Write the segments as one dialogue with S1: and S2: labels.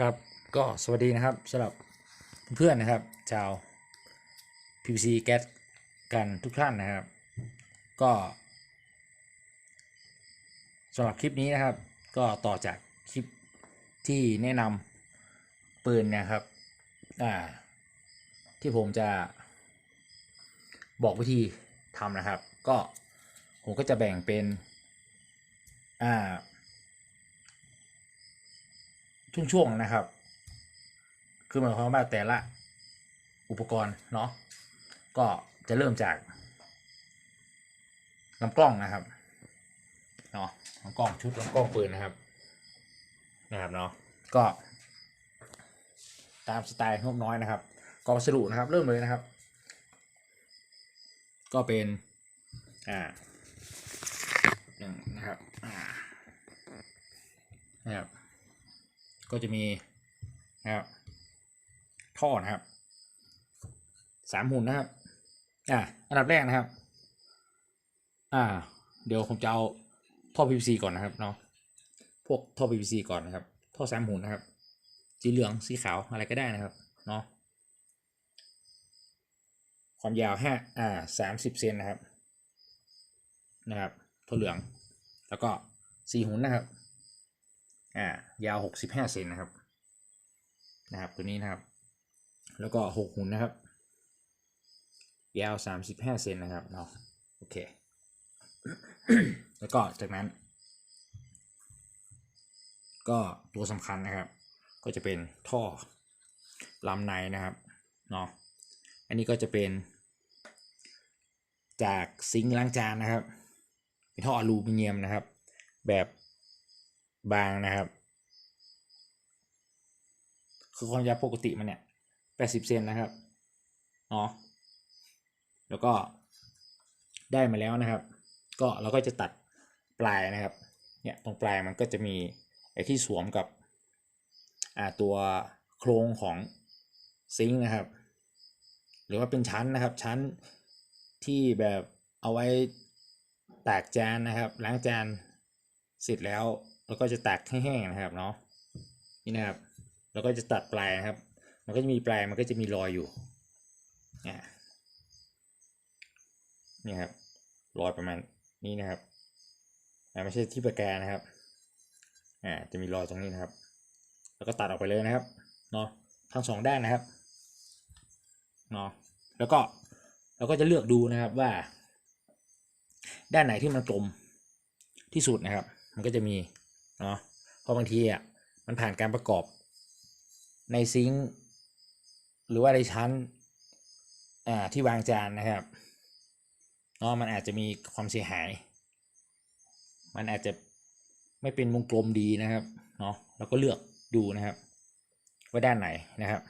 S1: ครับก็สวัสดีนะครับสำหรับเพื่อนๆนะครับ ชาว PVC แก๊สกันทุกท่านนะครับ ก็สำหรับคลิปนี้นะครับ ก็ต่อจากคลิปที่แนะนำปืนนะครับอ่าที่ผมจะบอกวิธีทำนะครับ ก็ผมก็จะแบ่งเป็นอ่า ช่วงๆนะครับ คือหมายความว่าแต่ละอุปกรณ์เนาะก็จะเริ่มจากลำกล้องนะครับเนาะลำกล้องชุดลำกล้องปืนนะครับนะครับเนาะก็ตามสไตล์งบน้อยนะครับกองสรุนะครับ เริ่มเลยนะครับ ก็เป็นอ่าหนึ่งนะครับอ่านะครับ ก็จะมีนะครับท่อนะครับสามหุ่นนะครับ อ่าอันดับแรกนะครับ อ่า เดี๋ยวผมจะเอาท่อ PVC ก่อนนะครับเนาะพวกท่อ PVC ก่อนนะครับ ท่อสามหุ่นนะครับ สีเหลืองสีขาวอะไรก็ได้นะครับเนาะความยาวห้าอ่าสามสิบเซนนะครับนะครับท่อเหลือง แล้วก็สี่หุ่นนะครับ อ่ายาวหกสิบห้าเซนนะครับ นะครับ ตัวนี้นะครับ แล้วก็หกหุ่นนะครับ ยาวสามสิบห้าเซนนะครับเนาะโอเค แล้วก็จากนั้น ก็ตัวสำคัญนะครับ ก็จะเป็นท่อลำในนะครับเนาะอันนี้ก็จะเป็น จากซิงค์ล้างจานนะครับ เป็นท่ออลูมิเนียมนะครับ แบบ บางนะครับ คือความยาวปกติมันเนี่ยแปดสิบเซนนะครับเนาะแล้วก็ได้มาแล้วนะครับ ก็เราก็จะตัดปลายนะครับ เนี่ยตรงปลายมันก็จะมีไอ้ที่สวมกับอ่าตัวโครงของซิงค์นะครับ หรือว่าเป็นชั้นนะครับ ชั้นที่แบบเอาไว้แตกจานนะครับ ล้างจานเสร็จแล้ว เราก็จะตากให้แห้งนะครับเนาะนี่นะครับ แล้วก็จะตัดปลายนะครับ มันก็จะมีปลายมันก็จะมีรอยอยู่นี่นะครับรอยประมาณนี้นะครับไม่ใช่ที่ประแกนนะครับอ่าจะมีรอยตรงนี้นะครับ แล้วก็ตัดออกไปเลยนะครับเนาะทั้งสองด้านนะครับเนาะแล้วก็เราก็จะเลือกดูนะครับว่า ด้านไหนที่มันกลมที่สุดนะครับ มันก็จะมี เนาะเพราะบางทีอะมันผ่านการประกอบในซิงค์หรือว่าในชั้นอ่าที่วางจานนะครับเนาะมันอาจจะมีความเสียหาย มันอาจจะไม่เป็นวงกลมดีนะครับเนาะเราก็เลือกดูนะครับว่าด้านไหนนะครับ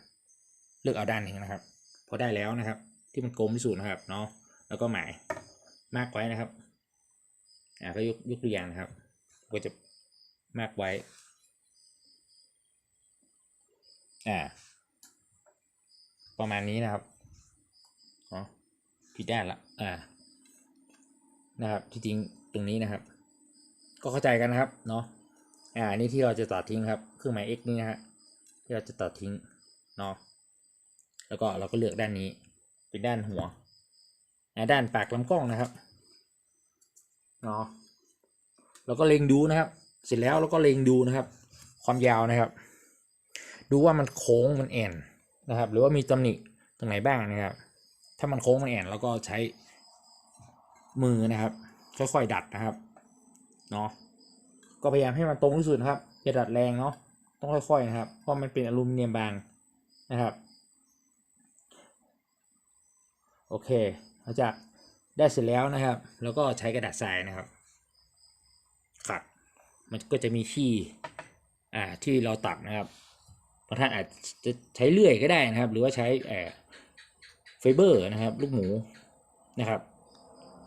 S1: เลือกเอาด้านหนึ่งนะครับ พอได้แล้วนะครับ ที่มันกลมที่สุดนะครับเนาะแล้วก็หมายมากไว้นะครับอ่าก็ยกยกตัวอย่างนะครับ ก็จะ มากไว้ อ่า ประมาณนี้นะครับ อ๋อ ผิดด้านละ อ่า นะครับ ที่จริงตรงนี้นะครับ ก็เข้าใจกันนะครับ เนาะ อ่า นี่ที่เราจะตัดทิ้งครับ เครื่องหมาย x นี่นะฮะ ที่เราจะตัดทิ้ง เนาะ แล้วก็เราก็เลือกด้านนี้ เป็นด้านหัวอ่าด้านปากลำกล้องนะครับ เนาะแล้วก็เล็งดูนะครับ เสร็จแล้วเราก็เล็งดูนะครับ ความยาวนะครับ ดูว่ามันโค้งมันแอนนะครับ หรือว่ามีตำหนิตรงไหนบ้างนะครับ ถ้ามันโค้งมันแอนเราก็ใช้มือนะครับ ค่อยๆดัดนะครับเนาะก็พยายามให้มันตรงที่สุดนะครับอย่าดัดแรงเนาะต้องค่อยๆนะครับ เพราะมันเป็นอลูมิเนียมบางนะครับโอเคหลังจากได้เสร็จแล้วนะครับ แล้วก็ใช้กระดาษทรายนะครับ มันก็จะมีที่อ่าที่เราตัดนะครับบางท่านอาจจะใช้เลื่อยก็ได้นะครับ หรือว่าใช้เอ่อไฟเบอร์นะครับ ลูกหมูนะครับ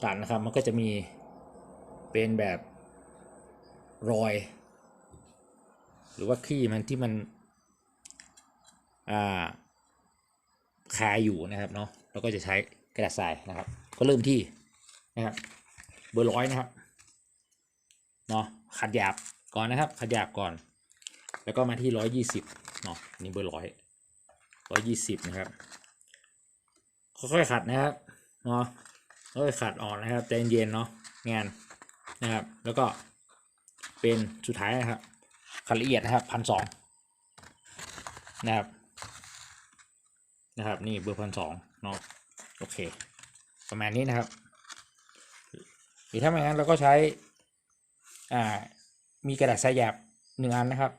S1: ตัดนะครับมันก็จะมีเป็นแบบรอย หรือว่าขี้มันที่มันอ่าคาอยู่นะครับเนาะเราก็จะใช้กระดาษทรายนะครับ ก็เริ่มที่นะครับ เบอร์ร้อยนะครับเนาะ ขัดหยาบก่อนนะครับ ขัดหยาบก่อน แล้วก็มาที่ร้อยยี่สิบเนาะนี่เบอร์ร้อยร้อยยี่สิบนะครับค่อยๆขัดนะครับเนาะค่อยๆขัดออกนะครับใจเย็นๆเนาะงานนะครับ แล้วก็เป็นสุดท้ายนะครับขัดละเอียดนะครับพันสองนะครับนะครับ นี่เบอร์พันสองเนาะโอเค ประมาณนี้นะครับหรือถ้าไม่งั้นเราก็ใช้ อ่ามีกระดาษทรายหยาบหนึ่งอันนะครับ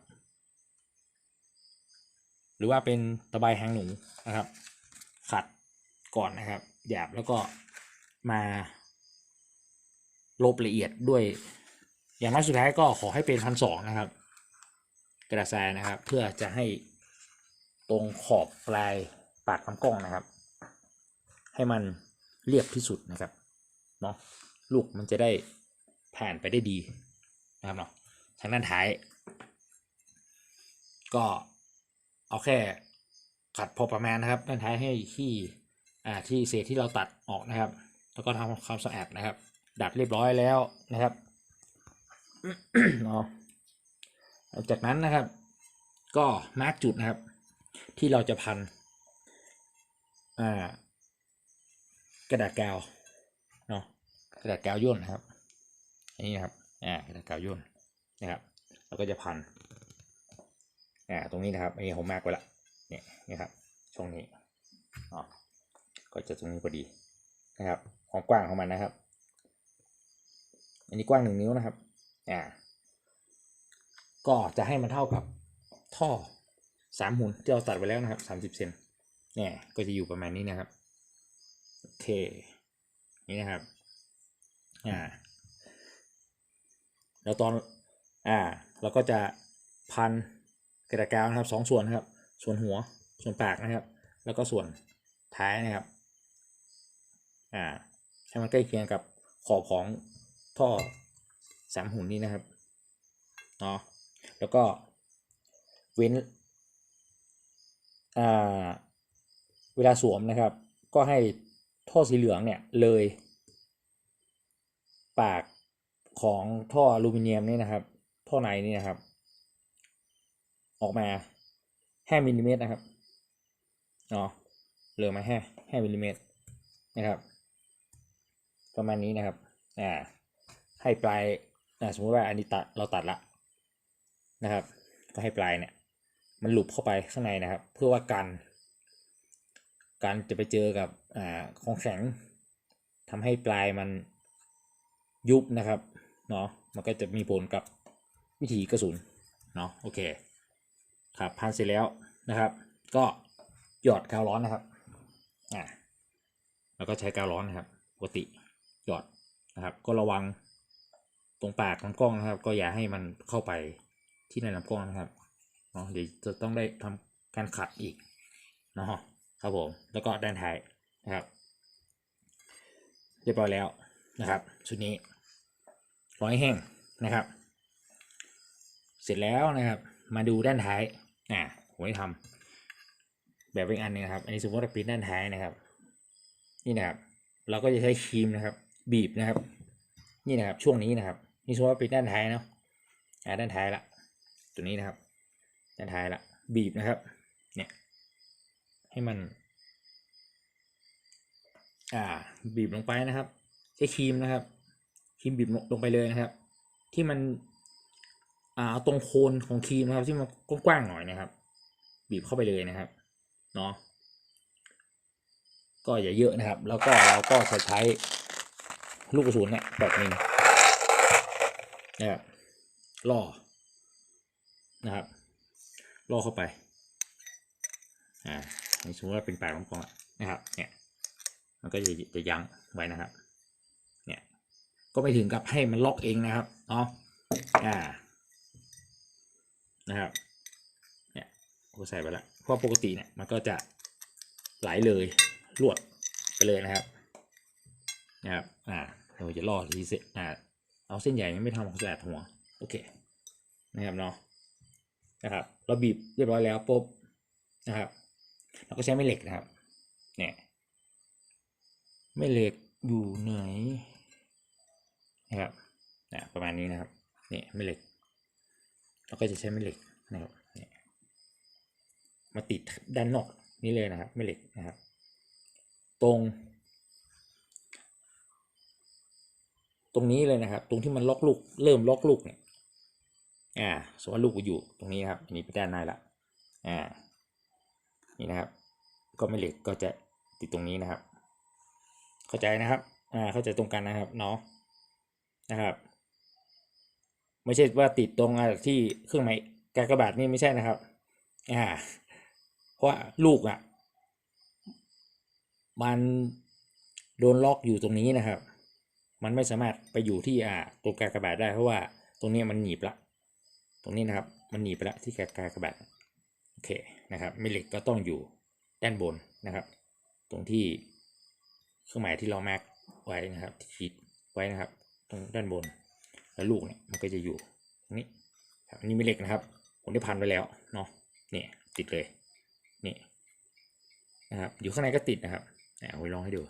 S1: หรือว่าเป็นตะไบหางหนูนะครับ ขัดก่อนนะครับหยาบแล้วก็มาลบละเอียดด้วย อย่างน้อยสุดท้ายก็ขอให้เป็นพันสองนะครับ กระดาษทรายนะครับ เพื่อจะให้ตรงขอบปลายปากลำกล้องนะครับ ให้มันเรียบที่สุดนะครับเนาะลูกมันจะได้ผ่านไปได้ดี นะครับเนาะทางด้านท้าย ก็เอาแค่ขัดพอประมาณนะครับ ด้านท้ายให้ที่อ่าที่เศษที่เราตัดออกนะครับ แล้วก็ทำความสะอาดนะครับ ดัดเรียบร้อยแล้วนะครับเนาะจากนั้นนะครับ ก็มาร์กจุดนะครับ ที่เราจะพันอ่ากระดาษกาวเนาะกระดาษกาวย่นนะครับ อันนี้นะครับ อ่ากาษกาวย่นนะครับเราก็จะพันอ่าตรงนี้นะครับอันนี้ผมมากไว้ละเนี่ยนี่ครับช่วงนี้อ๋อก็จะตรงนี้พอดีนะครับความกว้างของมันนะครับ อันนี้กว้างหนึ่งนิ้วนะครับอ่าก็จะให้มันเท่ากับท่อสามหุ่นที่เราตัดไว้แล้วนะครับสามสิบเซนเนี่ยก็จะอยู่ประมาณนี้นะครับโอเคนี่นะครับอ่า แล้วตอนอ่าเราก็จะพันกระดาษกาวนะครับสองส่วนนะครับ ส่วนหัวส่วนปากนะครับ แล้วก็ส่วนท้ายนะครับอ่าให้มันใกล้เคียงกับขอบของท่อสามหุ่นนี้นะครับเนาะแล้วก็เว้นอ่าเวลาสวมนะครับ ก็ให้ท่อสีเหลืองเนี่ยเลย ปาก ของท่ออลูมิเนียมนี่นะครับ ท่อในนี่นะครับ ออกมาห้ามิลลิเมตรนะครับเนาะเหลือมาห้าห้ามิลลิเมตรนะครับ ประมาณนี้นะครับอ่าให้ปลายอ่าสมมติว่าอันนี้ตัดเราตัดละนะครับ ก็ให้ปลายเนี่ย มันหลุบเข้าไปข้างในนะครับ เพื่อว่ากันการจะไปเจอกับอ่าของแข็งทำให้ปลายมันยุบนะครับ เนาะมันก็จะมีผลกับวิถีกระสุนเนาะโอเคครับพันเสร็จแล้วนะครับ ก็หยอดกาวร้อนนะครับอ่าแล้วก็ใช้กาวร้อนนะครับปกติหยอดนะครับ ก็ระวังตรงปากลำกล้องนะครับ ก็อย่าให้มันเข้าไปที่ในลำกล้องนะครับเนาะเดี๋ยวจะต้องได้ทำการขัดอีกเนาะครับผมแล้วก็ด้านท้ายนะครับ เรียบร้อยแล้วนะครับชุดนี้ ร้อยแห้งนะครับ เสร็จแล้วนะครับ มาดูด้านท้ายอ่าผมได้ทำแบบอีกอันหนึงครับ อันนี้สมมติว่าป็นด้านท้ายนะครับ นี่นะครับ เราก็จะใช้ครีมนะครับ บีบนะครับ นี่นะครับช่วงนี้นะครับ นี่สมมติว่าป็นด้านท้ายเนาะอ่าด้านท้ายละตัวนี้นะครับ ด้านท้ายละบีบนะครับ เนี่ย ให้มัน อ่า บีบลงไปนะครับ ใช้ครีมนะครับ ครีมบีบลงไปเลยนะครับ ที่มันอ่าเอาตรงโคนของครีมนะครับ ที่มันกว้างๆหน่อยนะครับ บีบเข้าไปเลยนะครับเนาะก็อย่าเยอะนะครับ แล้วก็เราก็จะใช้ลูกกระสุนเนี่ยแบบนี้นะครับล่อนะครับล่อเข้าไปอ่าในสมมติว่าเป็นปลายของกองนะครับเนี่ยมันก็จะจะยั้งไว้นะครับ ก็ไม่ถึงกับให้มันล็อกเองนะครับเนาะอ่านะครับเนี่ยก็ใส่ไปละเพราะปกติเนี่ยมันก็จะไหลเลยรวดไปเลยนะครับนะครับอ่าเราจะล่อทีเสอ่าเอาเส้นใหญ่ไม่ทำความสะอาดหัวโอเคนะครับเนาะนะครับเราบีบเรียบร้อยแล้วปุ๊บนะครับเราก็ใช้แม่เหล็กนะครับเนี่ยแม่เหล็กอยู่ไหน นะครับนะประมาณนี้นะครับเนี่ยแม่เหล็กเราก็จะใช้แม่เหล็กนะครับมาติดด้านนอกนี่เลยนะครับแม่เหล็กนะครับ ตรง ตรงนี้เลยนะครับ ตรงที่มันล็อกลูกเริ่มล็อกลูกเนี่ยอ่าสมมติว่าลูกอยู่ตรงนี้ครับอันนี้ไปด้านในละอ่านี่นะครับ ก็แม่เหล็กก็จะติดตรงนี้นะครับ เข้าใจนะครับอ่าเข้าใจตรงกันนะครับเนาะ นะครับ ไม่ใช่ว่าติดตรงที่เครื่องหมายกากบาทนี่ไม่ใช่นะครับ อ่า เพราะว่าลูกอะ มันโดนล็อกอยู่ตรงนี้นะครับ มันไม่สามารถไปอยู่ที่อ่าตัวกากบาทได้เพราะว่าตรงนี้มันหนีบละ ตรงนี้นะครับ มันหนีบไปละที่กากบาทโอเคนะครับแม่เหล็กก็ต้องอยู่ด้านบนนะครับ ตรงที่เครื่องหมายที่เรามาร์กไว้นะครับที่ขีดไว้นะครับ ด้านบน แล้วลูกเนี่ยมันก็จะอยู่ตรงนี้ครับอันนี้ไม่เหล็กนะครับ ผมได้พันไว้แล้วเนาะนี่ติดเลยนี่นะครับอยู่ข้างในก็ติดนะครับเนี่ยเอาไว้ลองให้ดู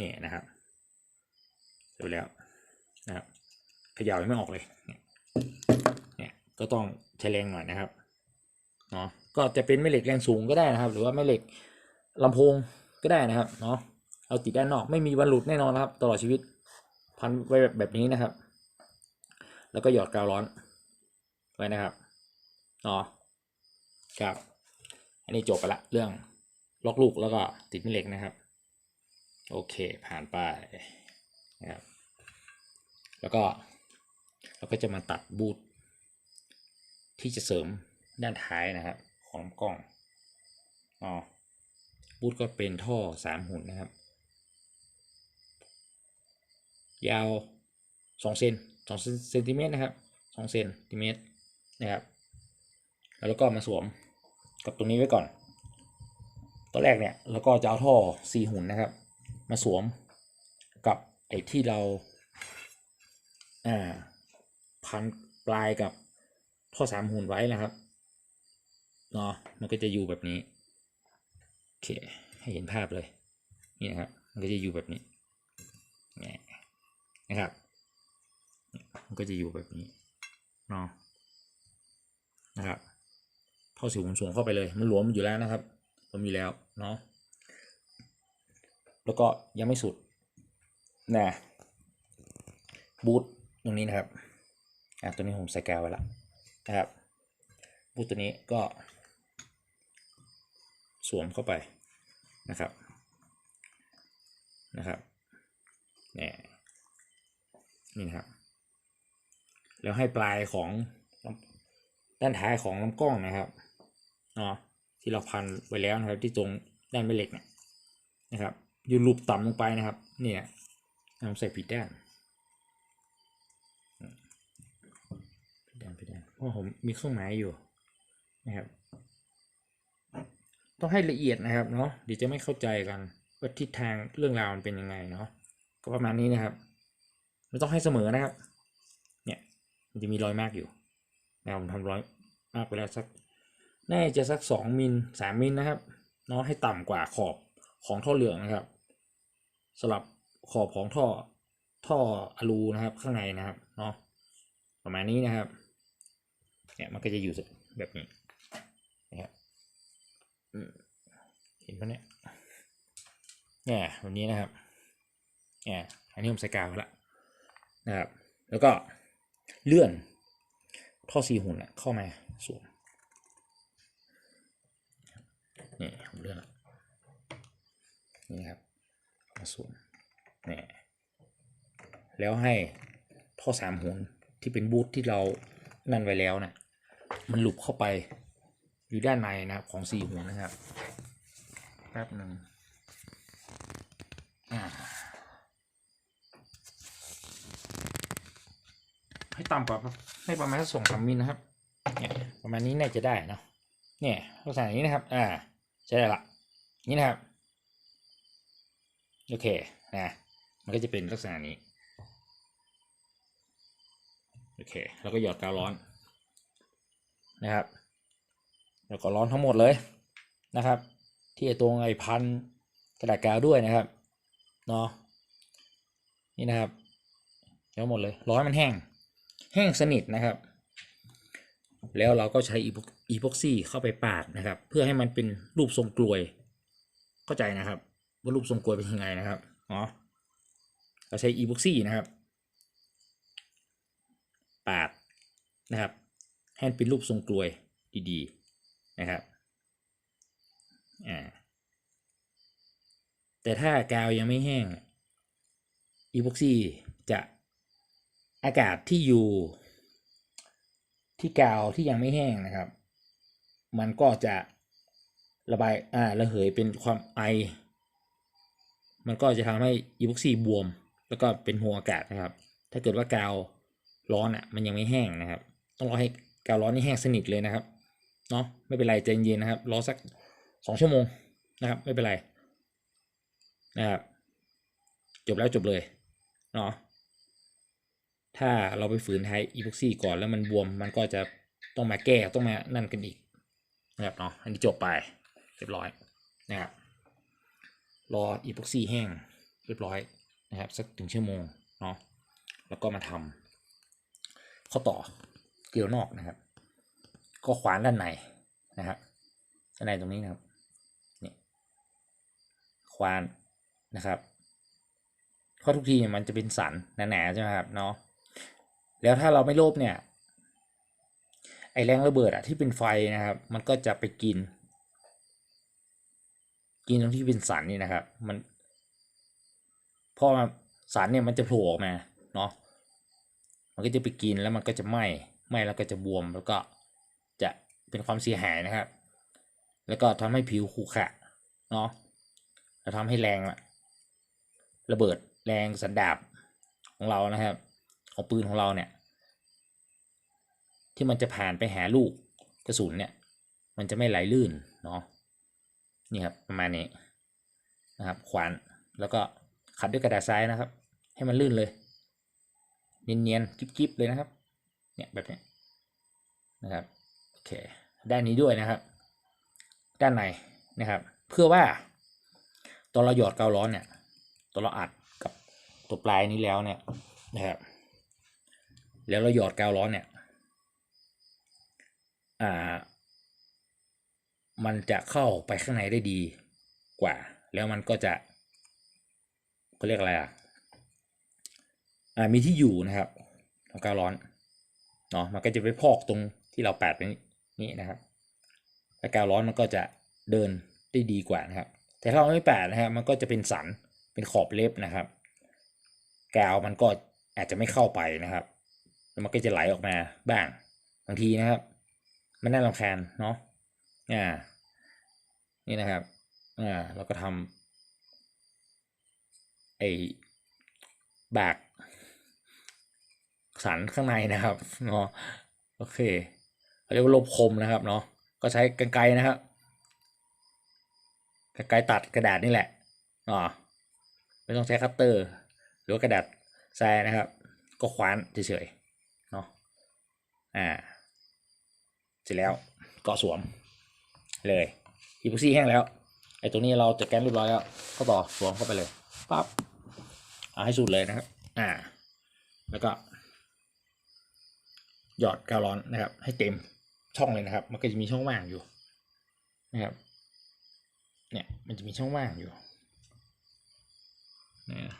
S1: นี่นะครับเสร็จแล้วนะครับเขย่ายังไม่ออกเลยเนี่ยก็ต้องใช้แรงหน่อยนะครับเนาะก็จะเป็นแม่เหล็กแรงสูงก็ได้นะครับ หรือว่าแม่เหล็กลำโพงก็ได้นะครับเนาะเอาติดด้านนอกไม่มีวันหลุดแน่นอนครับ ตลอดชีวิต พันไว้แบบแบบนี้นะครับ แล้วก็หยอดกาวร้อนไว้นะครับเนาะครับ อันนี้จบไปละเรื่องล็อกลูกแล้วก็ติดแม่เหล็กนะครับ โอเคผ่านไปนะครับแล้วก็เราก็จะมาตัดบูทที่จะเสริมด้านท้ายนะครับ ของกล้องอ๋อบูทก็เป็นท่อสามหุ่นนะครับ ยาวสองเซนสองเซนติเมตรนะครับสองเซนติเมตรนะครับแล้วก็มาสวมกับตรงนี้ไว้ก่อนตอนแรกเนี่ยเราก็จะเอาท่อสี่หุ่นนะครับ มาสวมกับไอ้ที่เราอ่าพันปลายกับท่อสามหุ่นไว้นะครับเนาะมันก็จะอยู่แบบนี้โอเคให้เห็นภาพเลยนี่นะครับมันก็จะอยู่แบบนี้ นะครับ มันก็จะอยู่แบบนี้เนาะนะครับท่อสีหุ่นสวมเข้าไปเลย มันหลวมอยู่แล้วนะครับผมมีแล้วเนาะแล้วก็ยังไม่สุดนะบูทตรงนี้นะครับอะตัวนี้ผมใส่แกวไว้ละนะครับบูทตัวนี้ก็ สวมเข้าไปนะครับนะครับนี่ นี่นะครับ แล้วให้ปลายของด้านท้ายของลำกล้องนะครับเนาะที่เราพันไว้แล้วนะครับ ที่ตรงด้านแม่เหล็กเนี่ยนะครับอยู่ลูปต่ำลงไปนะครับ เนี่ยเราใส่ผิดด้านผิดด้านผิดด้านเพราะผมมีเครื่องหมายอยู่นะครับ ต้องให้ละเอียดนะครับเนาะเดี๋ยวจะไม่เข้าใจกันว่าทิศทางเรื่องราวมันเป็นยังไงเนาะก็ประมาณนี้นะครับ ไม่ต้องให้เสมอนะครับ เนี่ย มันจะมีรอยมากอยู่นะผมทำรอยมากไปแล้วสักน่าจะสักสองมิลสามมิลนะครับเนาะให้ต่ำกว่าขอบของท่อเหลืองนะครับสลับขอบของท่อท่ออะลูนะครับข้างในนะครับเนาะประมาณนี้นะครับเนี่ยมันก็จะอยู่แบบนี้นะครับอืมเห็นปะเนี่ยเนี่ยแบบนี้นะครับเนี่ยอันนี้ผมใส่กาวไว้ละ นะครับ แล้วก็เลื่อนท่อสีหุ่นเข้ามาสวมนี่ผมเลื่อนนี่ครับมาสวมนี่แล้วให้ท่อสามหุ่นที่เป็นบูทที่เรานั่นไว้แล้วนะมันหลุบเข้าไปอยู่ด้านในนะครับของสี่หุ่นนะครับแป๊บหนึ่งอ่า ให้ต่ำกว่าให้ประมาณสองสามมิลนะครับ เนี่ยประมาณนี้น่าจะได้เนาะเนี่ยลักษณะนี้นะครับ อ่าใช่ได้ละนี่นะครับโอเคนะมันก็จะเป็นลักษณะนี้โอเคแล้วก็หยอดกาวร้อนนะครับแล้วก็ร้อนทั้งหมดเลยนะครับ ที่ไอตรงไอ้พันกระดาษกาวด้วยนะครับเนาะนี่นะครับทั้งหมดเลยร้อยมันแห้ง แห้งสนิทนะครับ แล้วเราก็ใช้อีพ็อกซี่เข้าไปปาดนะครับ เพื่อให้มันเป็นรูปทรงกลวย เข้าใจนะครับ ว่ารูปทรงกลวยเป็นยังไงนะครับอ๋อเราใช้อีพ็อกซี่นะครับ ปาดนะครับให้เป็นรูปทรงกลวยดีๆนะครับอ่าแต่ถ้ากาวยังไม่แห้งอีพ็อกซี่จะ อากาศที่อยู่ ที่กาวที่ยังไม่แห้งนะครับ มันก็จะระบายอ่าระเหยเป็นความไอ มันก็จะทำให้อีพ็อกซี่บวม แล้วก็เป็นหัวอากาศนะครับ ถ้าเกิดว่ากาวร้อนอะ มันยังไม่แห้งนะครับ ต้องรอให้กาวร้อนนี่แห้งสนิทเลยนะครับเนาะไม่เป็นไรใจเย็นนะครับ รอสักสองชั่วโมงนะครับ ไม่เป็นไรนะครับจบแล้วจบเลยเนาะ ถ้าเราไปฝืนไทยอีพ็อกซี่ก่อนแล้วมันบวมมันก็จะต้องมาแก้ต้องมานั่นกันอีกนะครับเนาะอันนี้จบไปเรียบร้อยนะครับรออีพ็อกซี่แห้งเรียบร้อยนะครับสักถึงชั่วโมงเนาะแล้วก็มาทำข้อต่อเกลียวนอกนะครับ ก็ขวานด้านในนะครับด้านในตรงนี้นะครับนี่ควานนะครับข้อทุกทีมันจะเป็นสันหนาๆใช่ไหมครับเนาะ แล้วถ้าเราไม่โลภเนี่ย ไอแรงระเบิดอะที่เป็นไฟนะครับ มันก็จะไปกิน กินตรงที่เป็นสันนี่นะครับ มันพอมาสันเนี่ยมันจะโผล่ออกมาเนาะมันก็จะไปกินแล้วมันก็จะไหม้ไหม้แล้วก็จะบวมแล้วก็จะเป็นความเสียหายนะครับ แล้วก็ทำให้ผิวขรุขระเนาะแล้วทำให้แรงระเบิดแรงสันดาบของเรานะครับ ของปืนของเราเนี่ย ที่มันจะผ่านไปหาลูกกระสุนเนี่ย มันจะไม่ไหลลื่นเนาะนี่ครับประมาณนี้นะครับ ขวานแล้วก็ขัดด้วยกระดาษทรายนะครับ ให้มันลื่นเลย เนียนๆกิ๊บๆเลยนะครับ เนี่ยแบบนี้นะครับโอเคด้านนี้ด้วยนะครับ ด้านในนะครับ เพื่อว่าตอนเราหยอดกาวร้อนเนี่ยตอนเราอัดกับตัวปลายนี้แล้วเนี่ยนะครับ แล้วเราหยอดกาวร้อนเนี่ยอ่า มันจะเข้าไปข้างในได้ดีกว่า แล้วมันก็จะเขาเรียกอะไรอะอ่ามีที่อยู่นะครับของกาวร้อนเนาะมันก็จะไปพอกตรงที่เราแปดไปนี้นะครับแล้วกาวร้อนมันก็จะเดินได้ดีกว่านะครับ แต่ถ้าเราไม่แปดนะครับมันก็จะเป็นสันเป็นขอบเล็บนะครับ กาวมันก็อาจจะไม่เข้าไปนะครับ มันก็จะไหลออกมาบ้างบางทีนะครับ มันน่ารำคาญเนาะอ่านี่นะครับอ่าเราก็ทำไอ้บากสันข้างในนะครับเนาะโอเคเขาเรียกว่าลบคมนะครับเนาะก็ใช้กรรไกรนะครับกรรไกรตัดกระดาษนี่แหละอ๋อไม่ต้องใช้คัตเตอร์ หรือว่ากระดาษทรายนะครับ ก็คว้านเฉยๆ อ่า เสร็จแล้วก็สวม เลยอีพ็อกซี่แห้งแล้ว ไอ้ตรงนี้เราจัดการเรียบร้อยแล้ว ก็ต่อสวมเข้าไปเลยปั๊บเอาให้สุดเลยนะครับ อ่า แล้วก็ หยอดกาวร้อนนะครับ ให้เต็มช่องเลยนะครับ มันก็จะมีช่องว่างอยู่ นะครับ เนี่ย มันจะมีช่องว่างอยู่เนี่ย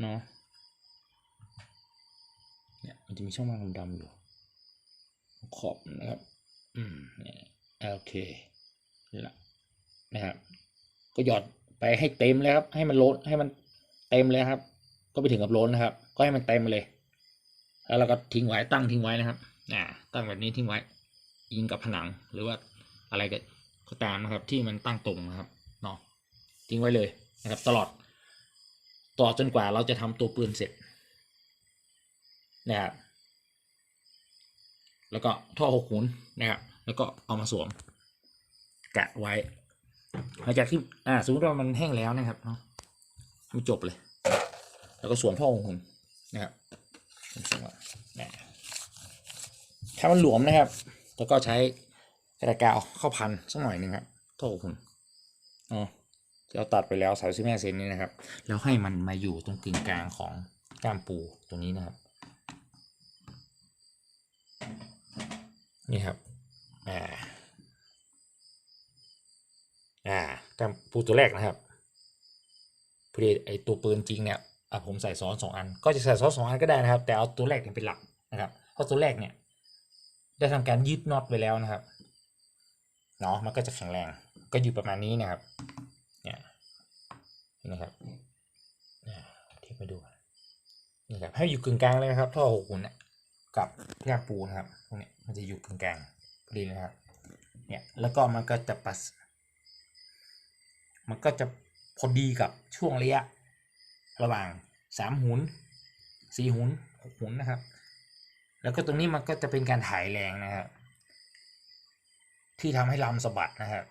S1: เนาะ มันจะมีช่องว่างดำๆอยู่ ขอบนะครับ อืมเนี่ยโอเคนี่แหละนะครับ ก็หยอดไปให้เต็มเลยครับ ให้มันล้นให้มันเต็มเลยครับ ก็ไปถึงกับล้นนะครับ ก็ให้มันเต็มเลย แล้วเราก็ทิ้งไว้ตั้งทิ้งไว้นะครับอ่าตั้งแบบนี้ทิ้งไว้ ยิงกับผนังหรือว่าอะไรก็ก็ตามนะครับ ที่มันตั้งตรงนะครับเนาะทิ้งไว้เลยนะครับ ตลอดต่อจนกว่าเราจะทำตัวปืนเสร็จ นะครับแล้วก็ท่อหกหุนนะครับแล้วก็เอามาสวมกะไว้หลังจากที่อ่าสมมติว่ามันแห้งแล้วนะครับเนาะมันจบเลย แล้วก็สวมท่อหกหุนนะครับถ้ามันหลวมนะครับ แล้วก็ใช้กระดาษกาวเข้าพันสักหน่อยหนึ่งครับท่อหกหุนเนาเราตัดไปแล้วสามสิบห้าเซนนี้นะครับ แล้วให้มันมาอยู่ตรงกึ่งกลางของก้ามปูตรงนี้นะครับ นี่ครับ อ่า อ่าแต่ปูตัวแรกนะครับพอดีไอตัวปืนจริงเนี่ยอะผมใส่ซ้อนสองอัน ก็จะใส่ซ้อนสองอันก็ได้นะครับ แต่เอาตัวแรกเนี่ยเป็นหลักนะครับเพราะตัวแรกเนี่ย ได้ทำการยืดน็อตไว้แล้วนะครับเนาะมันก็จะแข็งแรง ก็อยู่ประมาณนี้นะครับ เนี่ยนะครับอ่าเทียบไปดูนี่ครับให้อยู่กึ่งกลางเลยนะครับท่อหกหุ่นเนี่ย กับพี่ปูนะครับพวกนี้มันจะอยู่กึ่งกลางพอดีนะครับเนี่ยแล้วก็มันก็จะปัสมันก็จะพอดีกับช่วงระยะ ระหว่างสามหุนสี่หุนหกหุนนะครับ แล้วก็ตรงนี้มันก็จะเป็นการถ่ายแรงนะครับที่ทำให้ลำสะบัดนะครับ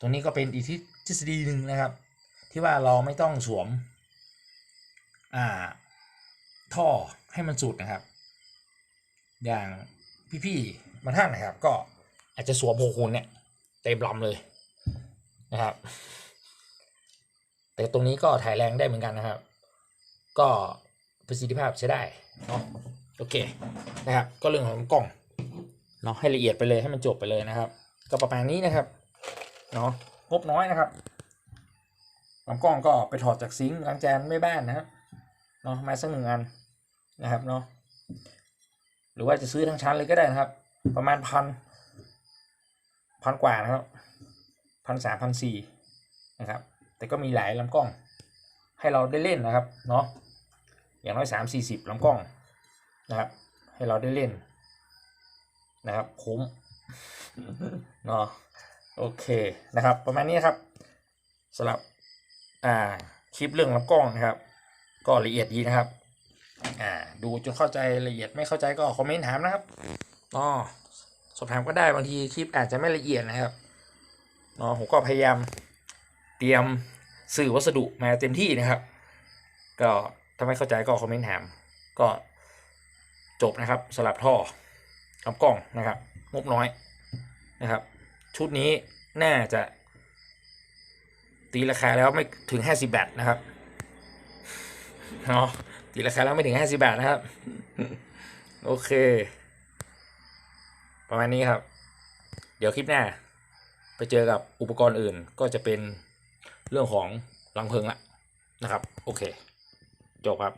S1: ตรงนี้ก็เป็นอีกทฤษฎีหนึ่งนะครับ ที่ว่าเราไม่ต้องสวมอ่าท่อให้มันสุดนะครับ อย่างพี่ๆมาท่านนะครับ ก็อาจจะสวมหกหุนเนี่ยเต็มลำเลยนะครับ แต่ตรงนี้ก็ถ่ายแรงได้เหมือนกันนะครับ ก็ประสิทธิภาพใช้ได้เนาะโอเคนะครับ ก็เรื่องของกล้องเนาะให้ละเอียดไปเลยให้มันจบไปเลยนะครับ ก็ประมาณนี้นะครับเนาะงบน้อยนะครับลำกล้องก็ไปถอดจากซิงค์ล้างจานไม่บ้านนะครับเนาะมาสักหนึ่งอันนะครับเนาะ หรือว่าจะซื้อทั้งชั้นเลยก็ได้นะครับ ประมาณพันพันกว่านะครับพันสามพันสี่นะครับ แต่ก็มีหลายลำกล้อง ให้เราได้เล่นนะครับเนาะอย่างน้อยสามสี่สิบลำกล้องนะครับ ให้เราได้เล่นนะครับคุ้มเนาะโอเคนะครับ ประมาณนี้ครับสำหรับอ่าคลิปเรื่องลำกล้องนะครับ ก็ละเอียดดีนะครับ อ่าดูจนเข้าใจละเอียดไม่เข้าใจก็คอมเมนต์ถามนะครับอ๋อสอบถามก็ได้บางทีคลิปอาจจะไม่ละเอียดนะครับเนาะผมก็พยายามเตรียมสื่อวัสดุมาเต็มที่นะครับ ก็ถ้าไม่เข้าใจก็คอมเมนต์ถาม ก็จบนะครับสลับท่อลำกล้องนะครับงบน้อยนะครับ ชุดนี้น่าจะ ตีราคาแล้วไม่ถึงห้าสิบบาทนะครับเนาะ ตีราคาแล้วไม่ถึงห้าสิบาทนะครับ โอเค ประมาณนี้ครับ เดี๋ยวคลิปหน้า ไปเจอกับอุปกรณ์อื่นก็จะเป็นเรื่องของรังเพลิงละนะครับ โอเค จบครับ